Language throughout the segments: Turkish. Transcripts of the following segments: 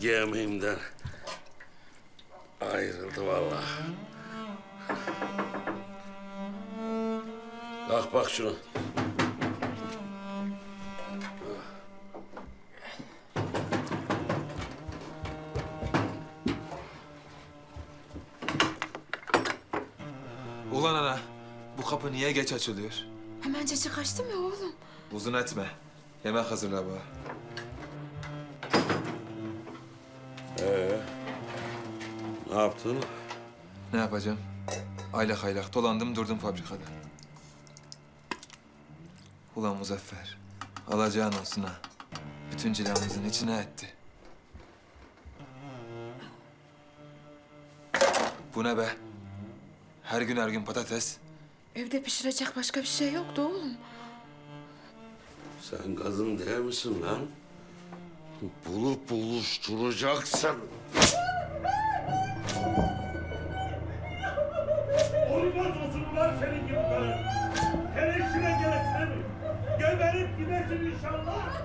gemiğimden ayrıldı vallahi. Bak bak şunu. Ulan ana, bu kapı niye geç açılıyor? Hemen cacık kaçtı mı oğlum? Uzun etme. Yemek hazırla bana. Ne yaptın? Ne yapacağım? Aylak aylak dolandım durdum fabrikada. Ulan Muzaffer, alacağın olsun ha. Bütün cilamızın içine etti. Bu ne be? Her gün her gün patates. Evde pişirecek başka bir şey yoktu oğlum. Sen kadın değil misin lan? Bulup buluşturacaksın. Gidesin inşallah.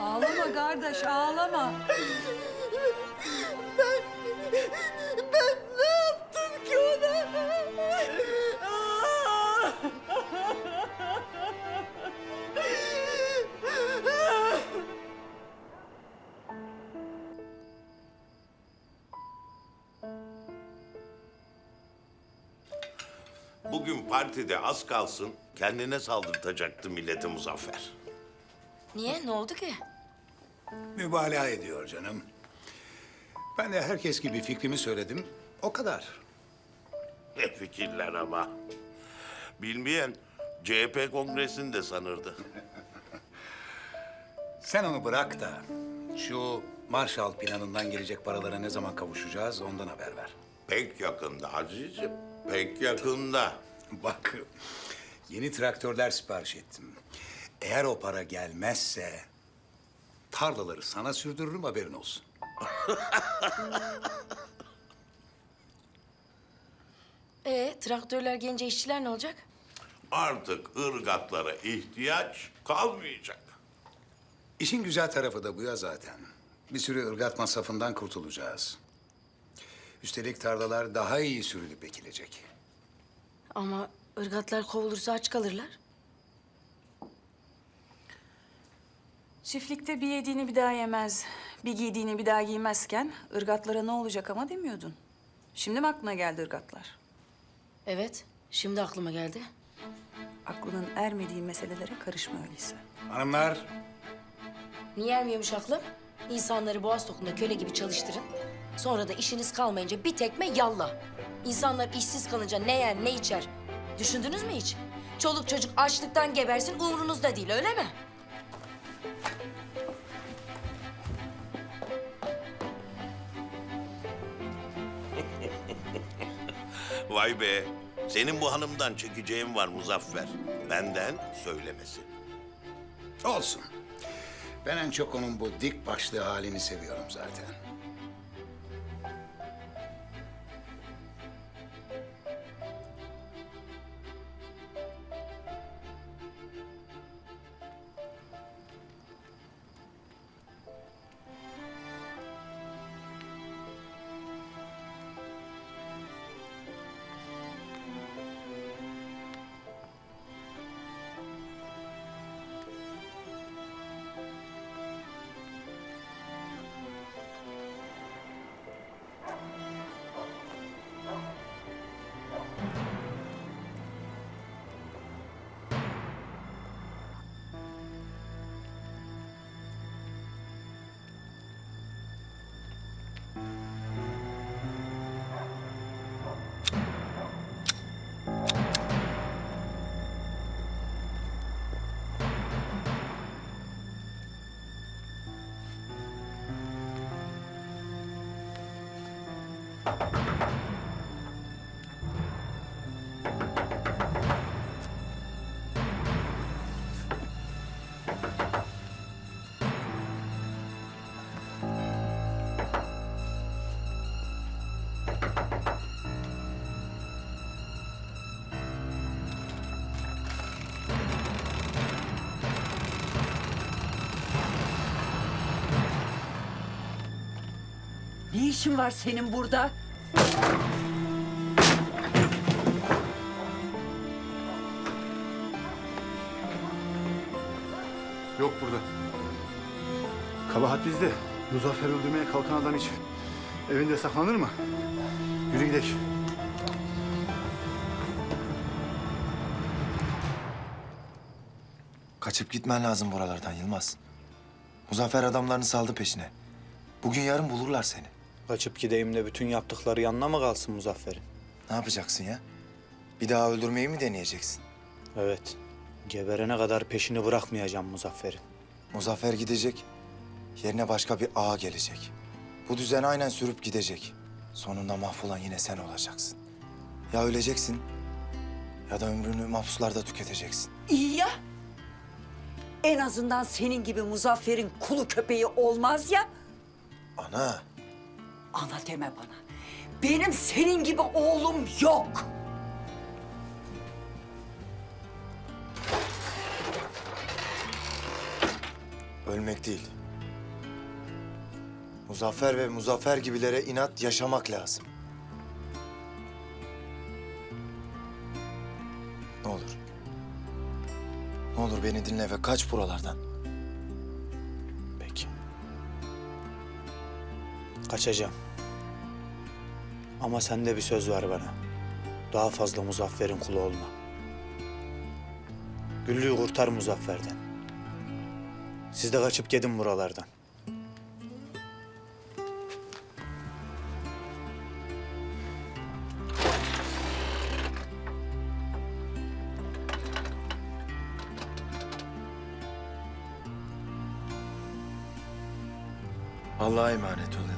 Ağlama kardeş ağlama. Bugün partide az kalsın kendine saldırtacaktı milleti Muzaffer. Niye? Ne oldu ki? Mübalağa ediyor canım. Ben de herkes gibi fikrimi söyledim. O kadar. Ne fikirler ama. Bilmeyen CHP kongresinde sanırdı. Sen onu bırak da şu Marshall planından gelecek paralara ne zaman kavuşacağız ondan haber ver. Pek yakında azizim, pek yakında. Bak yeni traktörler sipariş ettim. Eğer o para gelmezse tarlaları sana sürdürürüm haberin olsun. Ee, traktörler gelince işçiler ne olacak? Artık ırgatlara ihtiyaç kalmayacak. İşin güzel tarafı da bu ya zaten. Bir sürü ırgat masrafından kurtulacağız. Üstelik tarlalar daha iyi sürülüp ekilecek. Ama ırgatlar kovulursa aç kalırlar. Çiftlikte bir yediğini bir daha yemez, bir giydiğini bir daha giymezken ırgatlara ne olacak ama demiyordun. Şimdi mi aklına geldi ırgatlar? Evet, şimdi aklıma geldi. Aklının ermediği meselelere karışma öyleyse. Hanımlar Niye ermiyormuş aklım? İnsanları boğaz tokunda köle gibi çalıştırın. Sonra da işiniz kalmayınca bir tekme yalla. İnsanlar işsiz kalınca ne yer ne içer? Düşündünüz mü hiç? Çoluk çocuk açlıktan gebersin umurunuzda değil öyle mi? Vay be, senin bu hanımdan çekeceğin var Muzaffer. Benden söylemesi. olsun. Ben en çok onun bu dik başlı halini seviyorum zaten. Ne işin var senin burada? Yok burada. Kabahat bizde. Muzaffer öldürmeye kalkan adam hiç evinde saklanır mı? Yürü gidelim. Kaçıp gitmen lazım buralardan Yılmaz. Muzaffer adamlarını saldı peşine. Bugün yarın bulurlar seni. Kaçıp gideyim de bütün yaptıkları yanına mı kalsın Muzaffer'in? Ne yapacaksın ya? Bir daha öldürmeyi mi deneyeceksin? Evet. Geberene kadar peşini bırakmayacağım Muzaffer'in. Muzaffer gidecek. Yerine başka bir ağa gelecek. Bu düzen aynen sürüp gidecek. Sonunda mahvolan yine sen olacaksın. Ya öleceksin ya da ömrünü mahpuslarda tüketeceksin. İyi ya. En azından senin gibi Muzaffer'in kulu köpeği olmaz ya. Ana, Ana deme bana. Benim senin gibi oğlum yok. ölmek değil. Muzaffer ve Muzaffer gibilere inat yaşamak lazım. Ne olur. Ne olur beni dinle ve kaç buralardan. Kaçacağım. Ama sen de bir söz ver bana. Daha fazla Muzaffer'in kulu olma. Güllü'yü kurtar Muzaffer'den. Siz de kaçıp gidin buralardan. Allah'a emanet ol